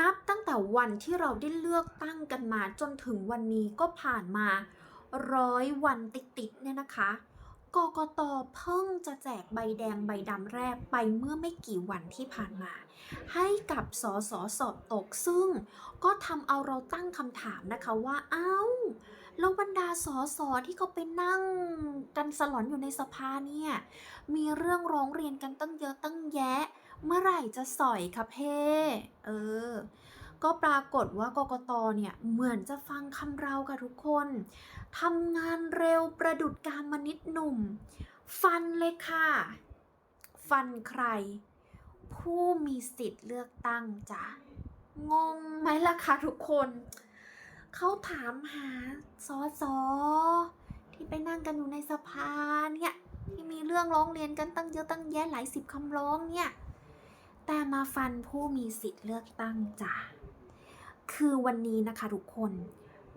นับตั้งแต่วันที่เราได้เลือกตั้งกันมาจนถึงวันนี้ก็ผ่านมาร้อยวันติดๆเนี่ยนะคะกกตเพิ่งจะแจกใบแดงใบดำแรกไปเมื่อไม่กี่วันที่ผ่านมา ให้กับสสสอบตกซึ่ง ก็ทำเอาเราตั้งคำถามนะคะว่าเอ้า แล้วบรรดาสสที่เขาไปนั่งกันสลอนอยู่ในสภาเนี่ย มีเรื่องร้องเรียนกันตั้งเยอะตั้งแยะ เมื่อไหร่จะสอยคะเพ่เออ ก็ปรากฏว่ากกตเนี่ย เหมือนจะฟังคำเราค่ะทุกคนทำงานเร็วประดุดการมนิดหนุ่ม ฟันเลยค่ะ ฟันใคร ผู้มีสิทธิ์เลือกตั้งจ้ะงงไหมล่ะคะทุกคน เขาถามหาสอสอที่ไปนั่งกันอยู่ในสภาเนี่ยที่มีเรื่องร้องเรียนกันตั้งเยอะตั้งแยะหลายสิบคำร้องเนี่ยแต่มาฟันผู้มีสิทธิ์เลือกตั้งจ้ะคือวันนี้นะคะทุกคน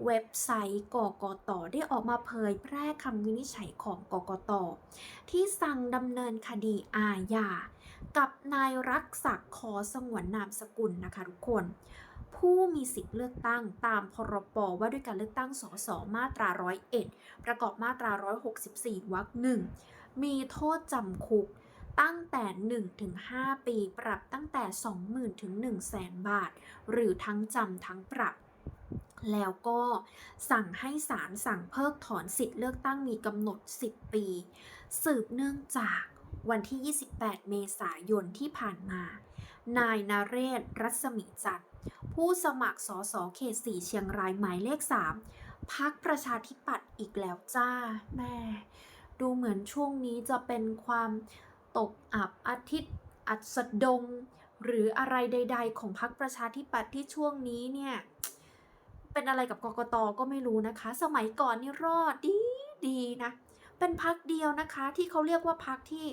เว็บไซต์กกตได้ออกมาเผยแพร่คำวินิจฉัยของกกตที่สั่งดำเนินคดีอาญากับนายรักศักดิ์ขอสงวนนามสกุลนะคะทุกคน ผู้มีสิทธิ์เลือกตั้งตามพรบว่าด้วยการเลือกตั้งสสมาตรา 101 ประกอบมาตรา 164 วรรคหนึ่งมีโทษจำคุกตั้งแต่ 1-5 ปีปรับตั้งแต่ 20,000 ถึง 100,000 บาท หรือทั้งจำทั้งปรับ แล้วก็สั่งให้ศาลสั่งเพิกถอนสิทธิ์เลือกตั้งมีกำหนด 10 ปี สืบเนื่องจากวันที่ 28 เมษายนที่ผ่านมา นายนาเรศรัศมีจันทร์ ผู้สมัครสสเขต4เชียงรายหมายเลข3พักประชาธิปัตย์อีกแล้วจ้าแม่ดูเหมือนช่วงนี้จะเป็นความตกอับอาทิตย์อัสดง หรืออะไรใด ๆ ของพักประชาธิปัตย์ที่ช่วงนี้เนี่ย เป็นอะไรกับกกตก็ไม่รู้นะคะ สมัยก่อนนี่รอดดีดีนะเป็นพักเดียวนะคะที่เขาเรียกว่าพักที่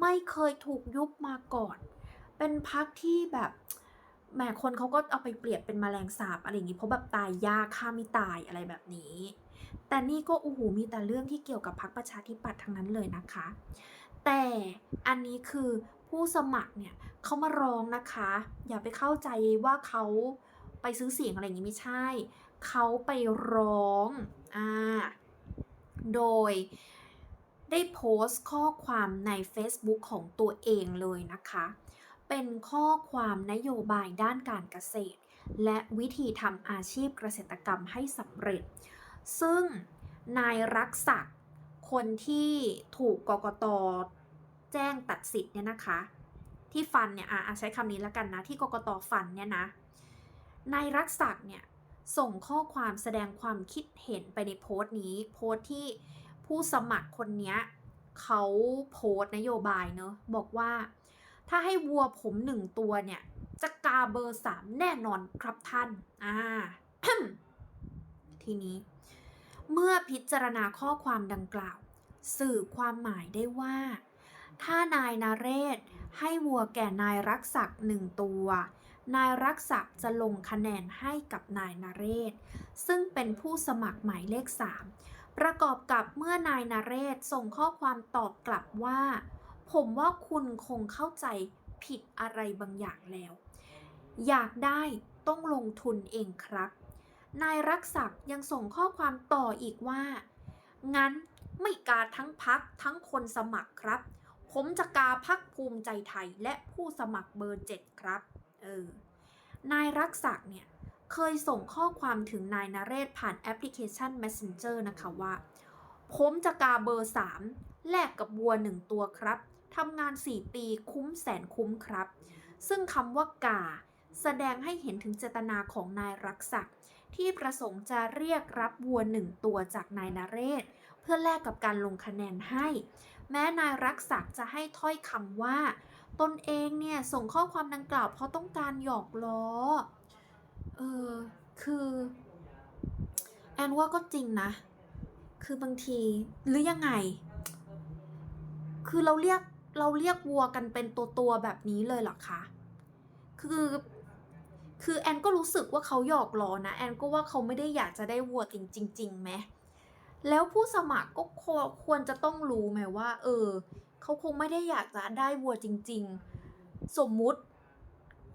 ไม่เคยถูกยุบมาก่อน เป็นพักที่แบบ แหมคนเขาก็เอาไปเปรียบเป็นแมลงสาบอะไรอย่างนี้เพราะแบบตายยากฆ่าไม่ตายอะไรแบบนี้ แต่นี่ก็โอ้โหมีแต่เรื่องที่เกี่ยวกับพักประชาธิปัตย์ทั้งนั้นเลยนะคะ แต่อันนี้คือผู้สมัครเนี่ยเขามาร้องนะคะ อย่าไปเข้าใจว่าเขาไปซื้อเสียงอะไรอย่างนี้ไม่ใช่ เขาไปร้องอ่าโดยได้โพสต์ข้อความใน Facebook ของตัวเองเลยนะคะ เป็นข้อความนโยบายด้านการเกษตร และวิธีทำอาชีพเกษตรกรรมให้สำเร็จ ซึ่งนายรักศักดิ์คนที่ถูกกกตแจ้งตัดสิทธิ์เนี่ยนะคะ ที่ฟันเนี่ยอะใช้คำนี้แล้วกันนะ ที่กกตฟันเนี่ยนะนายรักศักดิ์เนี่ยส่งข้อความแสดงความคิดเห็นไปในโพสต์นี้ โพสต์ที่ผู้สมัครคนนี้เขาโพสต์นโยบายเนอะบอกว่า ถ้าให้วัวผมหนึ่งตัวเนี่ย จะกาเบอร์สามแน่นอนครับท่าน อ่า ทีนี้ เมื่อพิจารณาข้อความดังกล่าว สื่อความหมายได้ว่า ถ้านายนาเรศ ให้วัวแก่นายรักศักหนึ่งตัว นายรักศักจะลงคะแนนให้กับนายนาเรศ ซึ่งเป็นผู้สมัครหมายเลข 3 ประกอบกับเมื่อนายนาเรศส่งข้อความตอบกลับว่า ผมว่าคุณคงเข้าใจผิดอะไรบางอย่างแล้ว อยากได้ต้องลงทุนเองครับ นายรักศักยังส่งข้อความต่ออีกว่า งั้นไม่กาทั้งพักทั้งคนสมัครครับ ผมจะกาพักภูมิใจไทยและผู้สมัครเบอร์เจ็ดครับ เออ นายรักศักเนี่ยเคยส่งข้อความถึงนายนาเรศผ่านแอปพลิเคชัน Messenger นะคะว่า ผมจะกาเบอร์ 3 แลกกับวัวหนึ่งตัวครับ ทำงาน 4 ปีคุ้มแสนคุ้มครับ ซึ่งคำว่ากา แสดงให้เห็นถึงเจตนาของนายรักศักดิ์ที่ประสงค์จะเรียกรับวัวหนึ่งตัวจากนายนาเรศ เพื่อแลกกับการลงคะแนนให้ แม้นายรักศักดิ์จะให้ถ้อยคำว่า ตนเองเนี่ยส่งข้อความดังกล่าวเพราะต้องการหยอกล้อ เออคือแอนว่าก็จริงนะ คือบางทีหรือยังไง คือเราเรียก เราเรียกวัวกันเป็นตัวตัวแบบนี้เลยเหรอคะ คือ คือแอนก็รู้สึกว่าเขาหยอกล้อนะ แอนก็ว่าเขาไม่ได้อยากจะได้วัวจริงจริงไหม แล้วผู้สมัครก็ควรควรจะต้องรู้ไหมว่า เออ เขาคงไม่ได้อยากจะได้วัวจริง ๆ สมมุติ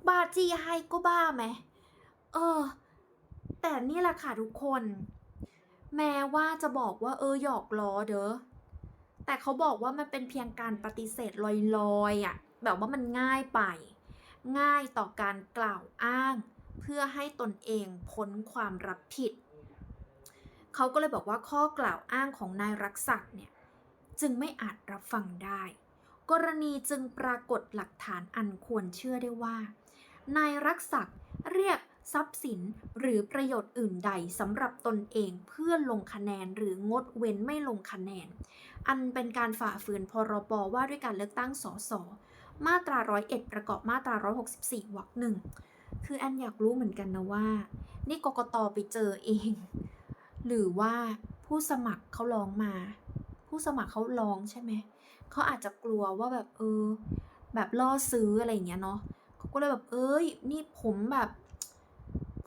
บ้าจี้ให้ก็บ้าไหม เออ แต่นี่แหละค่ะทุกคน แม้ว่าจะบอกว่าเออหยอกล้อเด้อ แต่เขาบอกว่ามันเป็นเพียงการปฏิเสธลอยๆอะ่ะแบบว่ามันง่ายไป ง่ายต่อการกล่าวอ้าง เพื่อให้ตนเองพ้นความรับผิด เขาก็เลยบอกว่าข้อกล่าวอ้างของนายรักศักดิ์เนี่ยจึงไม่อาจรับฟังได้ กรณีจึงปรากฏหลักฐานอันควรเชื่อได้ว่า นายรักศักดิ์เรียก ทรัพย์สิน หรือประโยชน์อื่นใดสำหรับตนเองเพื่อลงคะแนนหรืองดเว้นไม่ลงคะแนน อันเป็นการฝ่าฝืนพรบว่าด้วยการเลือกตั้งสสมาตรา 101 ประกอบมาตรา 164 วรรคหนึ่งคืออันอยากรู้เหมือนกันนะว่า นี่กกตไปเจอเอง หรือว่าผู้สมัครเขาร้องมา ผู้สมัครเขาร้องใช่ไหมเขาอาจจะกลัวว่าแบบเออ แบบล่อซื้ออะไรอย่างเงี้ยเนาะเขาก็เลยแบบเอ้ย นี่ผมแบบ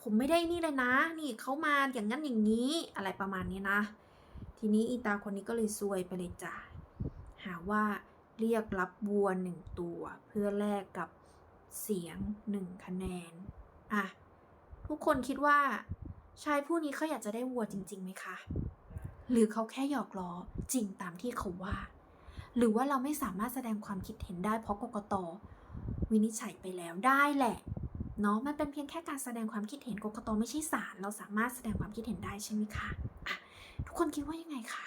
ผมไม่ได้นี่เลยนะ นี่เขามาอย่างนั้นอย่างนี้อะไรประมาณนี้นะ ทีนี้อีตาคนนี้ก็เลยซวยไปเลยจ้ะหาว่าเรียกรับวัวหนึ่งตัว เพื่อแลกกับเสียงหนึ่งคะแนนอะทุกคนคิดว่าชายผู้นี้เขาอยากจะได้วัวจริงๆไหมคะ หรือเขาแค่หยอกล้อจริงตามที่เขาว่า หรือว่าเราไม่สามารถแสดงความคิดเห็นได้เพราะกกตวินิจฉัยไปแล้วได้แหละ เนาะมันเป็นเพียงแค่การแสดงความคิดเห็นกกตไม่ใช่ศาลเราสามารถแสดงความคิดเห็นได้ใช่ไหมคะะทุกคนคิดว่ายังไงคะ